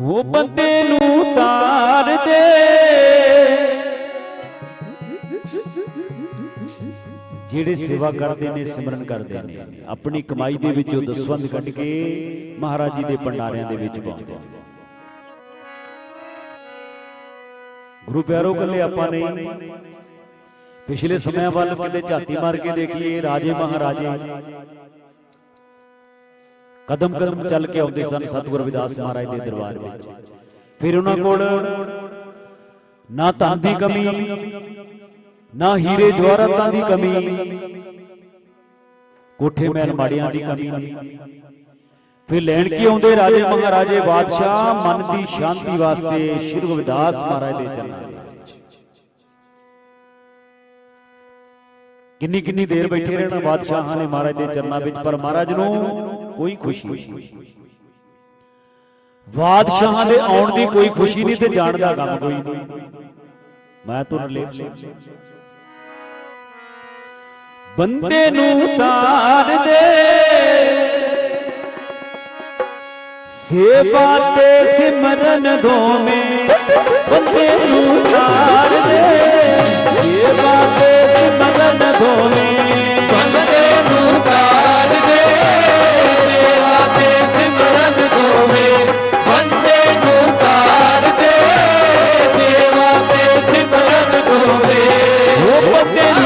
ਉਹ ਬੰਦੇ ਨੂੰ ਤਾਰ ਦੇ। ਜਿਹੜੇ ਸੇਵਾ ਕਰਦੇ ਨੇ ਸਿਮਰਨ ਕਰਦੇ ਨੇ। ਆਪਣੀ ਕਮਾਈ ਦੇ ਵਿੱਚੋਂ ਦਸਵੰਦ ਕੱਢ ਕੇ ਮਹਾਰਾਜ ਜੀ ਦੇ ਭੰਡਾਰਿਆਂ ਦੇ ਵਿੱਚ ਪਾਉਂਦੇ ਗੁਰੂ ਪਿਆਰੋ ਕੱਲੇ ਆਪਾਂ ਨਹੀਂ। ਪਿਛਲੇ ਸਮਿਆਂ ਵੱਲ ਕਿਤੇ ਝਾਤੀ ਮਾਰ ਕੇ ਦੇਖੀਏ ਰਾਜੇ ਮਹਾਰਾਜੇ। ਕਦਮ ਕਦਮ ਚੱਲ ਕੇ ਆਉਂਦੇ ਸਨ ਸਤਿਗੁਰ ਰਵਿਦਾਸ ਮਹਾਰਾਜ ਦੇ ਦਰਬਾਰ ਵਿੱਚ। ਫਿਰ ਉਹਨਾਂ ਕੋਲ ਨਾ ਧਨ ਦੀ ਕਮੀ, ਨਾ ਹੀਰੇ ਜਵਾਹਰਾਤਾਂ ਦੀ ਕਮੀ, ਕੋਠੇ ਮਹਿਲ ਮਾੜੀਆਂ ਦੀ ਕਮੀ। ਫਿਰ ਲੈਣ ਕੇ ਆਉਂਦੇ ਰਾਜੇ ਮਹਾਰਾਜੇ ਬਾਦਸ਼ਾਹ ਮਨ ਦੀ ਸ਼ਾਂਤੀ ਵਾਸਤੇ ਸ਼੍ਰੀ ਰਵਿਦਾਸ ਮਹਾਰਾਜ ਦੇ ਚਰਨਾਂ ਵਿੱਚ। ਕਿੰਨੀ ਕਿੰਨੀ ਦੇਰ ਬੈਠੇ ਰਹਿਣਾ ਬਾਦਸ਼ਾਹਾਂ ਨੇ ਮਹਾਰਾਜ ਦੇ ਚਰਨਾਂ ਵਿੱਚ, ਪਰ ਮਹਾਰਾਜ ਨੂੰ ਕੋਈ ਖੁਸ਼ੀ ਨਹੀਂ। ਬਾਦਸ਼ਾਹਾਂ ਦੇ ਆਉਣ ਦੀ ਕੋਈ ਖੁਸ਼ੀ ਨਹੀਂ ਤੇ ਜਾਣ ਦਾ ਕੰਮ ਕੋਈ ਨਹੀਂ। ਮੈਂ ਤੁਰ ਲੇਪ ਸਿੰਘ ਬੰਦੇ ਨੂੰ ਤਾਰ ਦੇ। ਸੇਵਾ ਤੇ ਸਿਮਰਨ ਦੋਵੇਂ। ਬੰਦੇ 别爱。